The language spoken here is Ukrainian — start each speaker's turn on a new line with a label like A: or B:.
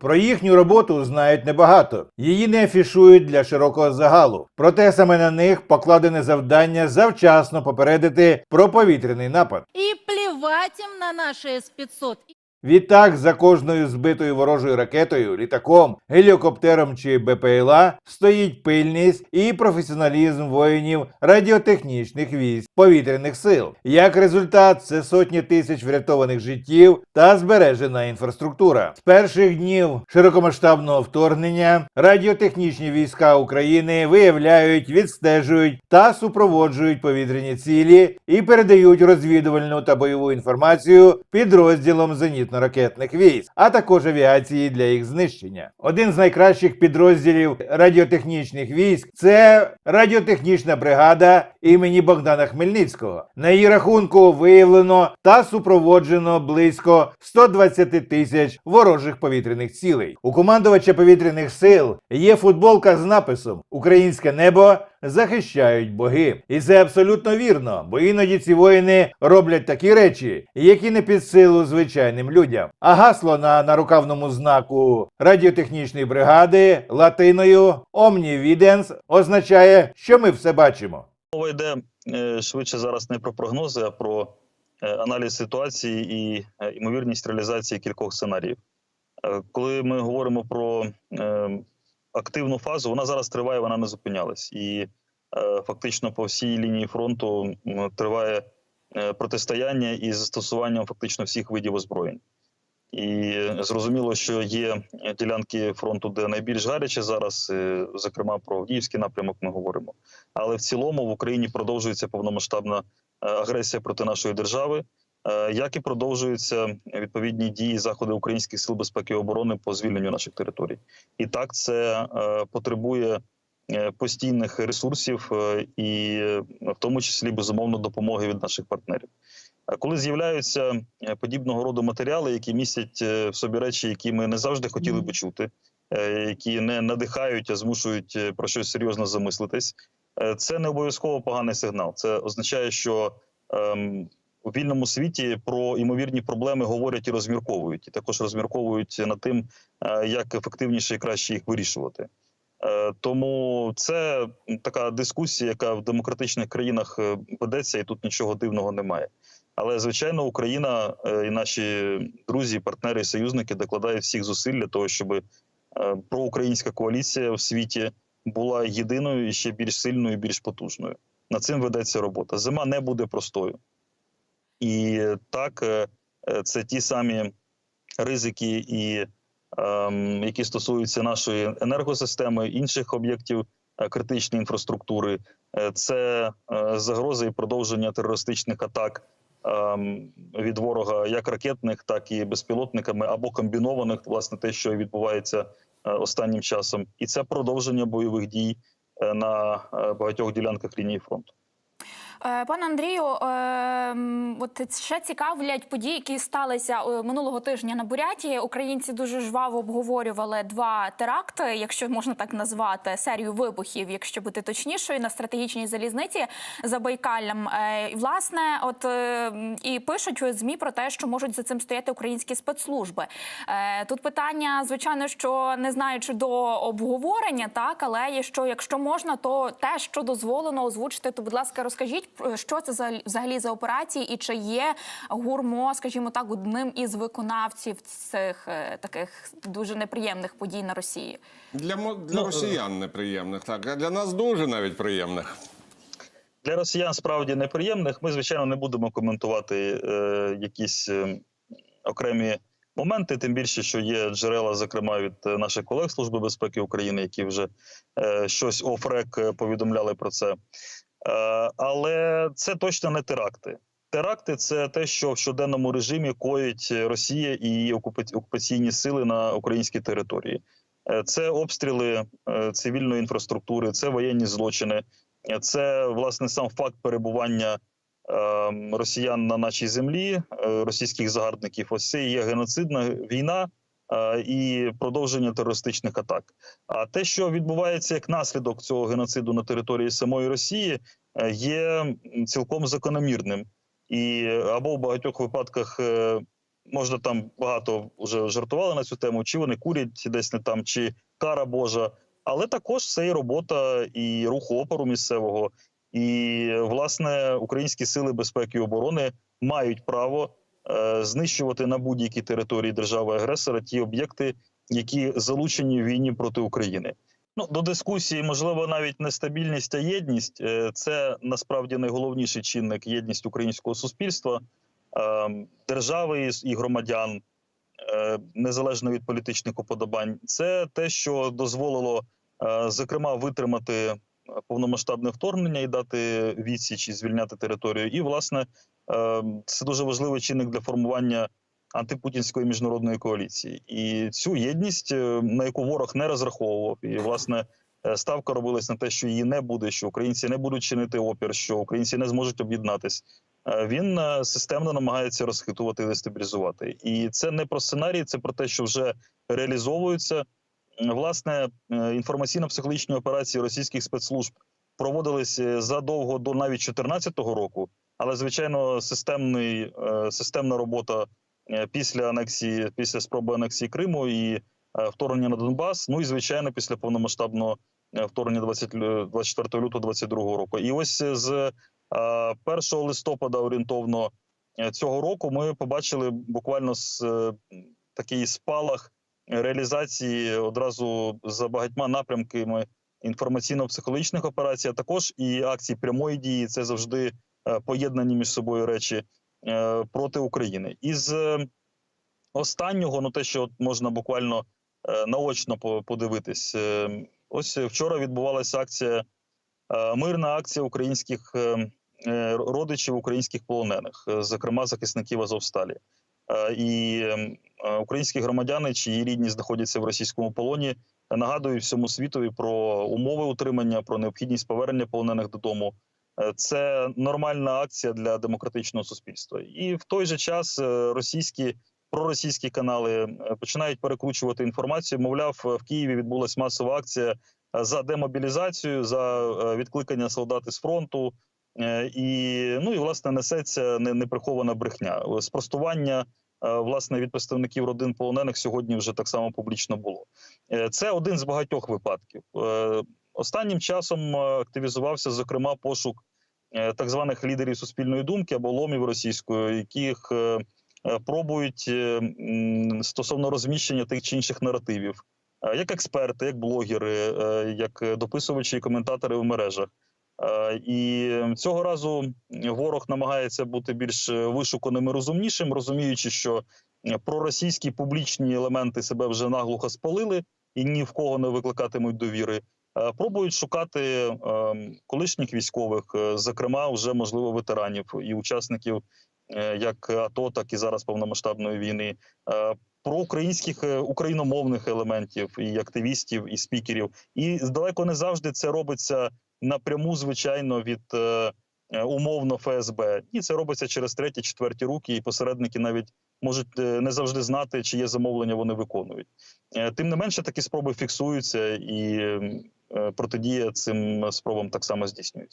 A: Про їхню роботу знають небагато. Її не афішують для широкого загалу. Проте саме на них покладене завдання завчасно попередити про повітряний напад.
B: И плевать им на наши С-500.
A: Відтак, за кожною збитою ворожою ракетою, літаком, гелікоптером чи БПЛА стоїть пильність і професіоналізм воїнів радіотехнічних військ повітряних сил. Як результат, це сотні тисяч врятованих життів та збережена інфраструктура. З перших днів широкомасштабного вторгнення радіотехнічні війська України виявляють, відстежують та супроводжують повітряні цілі і передають розвідувальну та бойову інформацію підрозділам зенітно-ракетних військ, а також авіації для їх знищення. Один з найкращих підрозділів радіотехнічних військ це радіотехнічна бригада імені Богдана Хмельницького. На її рахунку виявлено та супроводжено близько 120 тисяч ворожих повітряних цілей. У командувача повітряних сил є футболка з написом Українське небо захищають боги. І це абсолютно вірно, бо іноді ці воїни роблять такі речі, які не під силу звичайним людям. А гасло на нарукавному знаку радіотехнічної бригади латиною Omnividens означає, що ми все бачимо.
C: Мова йде е, швидше зараз не про прогнози, а про е, аналіз ситуації і е, ймовірність реалізації кількох сценаріїв. Коли ми говоримо про активну фазу, вона зараз триває, вона не зупинялась. І фактично по всій лінії фронту триває протистояння із застосуванням фактично всіх видів озброєнь. І зрозуміло, що є ділянки фронту, де найбільш гаряче зараз, е, зокрема про Авдіївський напрямок, ми говоримо. Але в цілому в Україні продовжується повномасштабна е, агресія проти нашої держави, е, як і продовжуються відповідні дії заходи українських сил безпеки і оборони по звільненню наших територій. І так це потребує постійних ресурсів і в тому числі безумовно допомоги від наших партнерів. А коли з'являються е, подібного роду матеріали, які містять е, в собі речі, які ми не завжди хотіли би чути, е, які не надихають, а змушують про щось серйозно замислитись, це не обов'язково поганий сигнал. Це означає, що ем, у вільному світі про імовірні проблеми говорять і розмірковують, і також розмірковують над тим, як ефективніше і краще їх вирішувати. Тому це така дискусія, яка в демократичних країнах ведеться, і тут нічого дивного немає. Але звичайно, Україна е, і наші друзі, партнери і союзники докладають всіх зусиль для того, щоб е, проукраїнська коаліція в світі була єдиною і ще більш сильною, і більш потужною. Над цим ведеться робота. Зима не буде простою. І так, е, це ті самі ризики, і, ем, які стосуються нашої енергосистеми, інших об'єктів критичної інфраструктури. Це загрози і продовження терористичних атак від ворога, як ракетних, так і безпілотниками, або комбінованих, власне, те, що відбувається е, останнім часом, і це продовження бойових дій е, на е, багатьох ділянках лінії фронту.
D: Е, Пане Андрію, е, от ще цікавлять події, які сталися е, минулого тижня на Буряті. Українці дуже жваво обговорювали два теракти, якщо можна так назвати, серію вибухів, якщо бути точнішою, на стратегічній залізниці за Байкаллям. І власне, от і пишуть у змі про те, що можуть за цим стояти українські спецслужби. Тут питання, звичайно, що не знаючи до обговорення, так але що, якщо можна, то те, що дозволено озвучити, то будь ласка, розкажіть, про що це за взагалі за операції, і чи є гурмо, скажімо так, одним із виконавців цих е, таких дуже неприємних подій на Росії.
E: Для, для
C: Ну, е,
E: росіян неприємних, так, а для нас дуже навіть приємних.
C: Для росіян справді неприємних. Ми, звичайно, не будемо коментувати е, якісь е, окремі моменти, тим більше, що є джерела, зокрема від е, наших колег Служби безпеки України, які вже е, щось офрек повідомляли про це. Е, але це точно не теракти. Теракти це те, що в щоденному режимі коїть Росія і окупаційні сили на українській території. Е, Це обстріли е, цивільної інфраструктури, це воєнні злочини, це власне сам факт перебування ем, росіян на нашій землі, російських загарбників. Ось це є геноцидна війна і продовження терористичних атак. А те, що відбувається як наслідок цього геноциду на території самої Росії, е, є цілком закономірним. І е, або в багатьох випадках е, можна там багато вже жартували на цю тему, чи вони курять десь не там, чи кара Божа. Але також це і робота і руху опору місцевого. І власне українські сили безпеки і оборони мають право е, знищувати на будь-якій території держави-агресора ті об'єкти, які залучені в війні проти України. Ну до дискусії, можливо, навіть не стабільність, а єдність Е, це насправді найголовніший чинник єдність українського суспільства, е, держави і- громадян, е, незалежно від політичних уподобань. Це те, що дозволило, е, зокрема, витримати е, повномасштабне вторгнення і дати відсіч і звільняти територію. І, власне, е, це дуже важливий чинник для формування антипутінської міжнародної коаліції. І цю єдність, е, на яку ворог не розраховував, і власне. е, Ставка робилась на те, що її не буде, що українці не будуть чинити опір, що українці не зможуть об'єднатись. Е, Він системно намагається розхитувати і дестабілізувати. І це не про сценарій, це про те, що вже реалізовується. Власне, інформаційно-психологічні операції російських спецслужб проводились задовго до навіть 2014 року, але звичайно, системний е, системна робота е, після анексії, після спроби анексії Криму і е, вторгнення на Донбас. Ну і звичайно, після повномасштабного вторгнення 20, лю- 24 лютого 22 року. І ось з е, 1 листопада орієнтовно цього року ми побачили буквально з такий спалах реалізації одразу за багатьма напрямками інформаційно-психологічних операцій, а також і акцій прямої дії. Це завжди поєднані між собою речі е, проти України. Із е, останнього, ну те, що можна буквально е, наочно по- подивитись, е, ось вчора відбувалася акція, е, мирна акція українських е, е, родичів українських полонених, е, зокрема захисників Азовсталі. Е, І е, е, українські громадяни, чиї рідні знаходяться в російському полоні, нагадують всьому світові про умови утримання, про необхідність повернення полонених додому. Е, Це нормальна акція для демократичного суспільства. І в той же час е, російські проросійські канали е, починають перекручувати інформацію. Мовляв, в Києві відбулася масова акція за демобілізацію, за відкликання солдат із фронту. І ну і власне несеться не- неприхована брехня. Спростування власне від представників родин полонених сьогодні вже так само публічно було. Це один з багатьох випадків. Останнім часом е, активізувався зокрема пошук е, так званих лідерів суспільної думки або ломів російської, яких е, пробують стосовно розміщення тих чи інших наративів, як експерти, як блогери, як дописувачі і коментатори в мережах. І цього разу ворог намагається бути більш вишуканим і розумнішим, розуміючи, що проросійські публічні елементи себе вже наглухо спалили і ні в кого не викликатимуть довіри. Е, Пробують шукати е, колишніх військових, е, зокрема, вже можливо ветеранів і учасників е, як АТО, так і зараз повномасштабної війни. Про українських україномовних елементів і активістів, і спікерів, і далеко не завжди це робиться напряму, звичайно, від умовно ФСБ. І це робиться через треті, четверті руки, і посередники навіть можуть не завжди знати, чиє замовлення вони виконують. Тим не менше, такі спроби фіксуються, і протидія цим спробам так само здійснюється.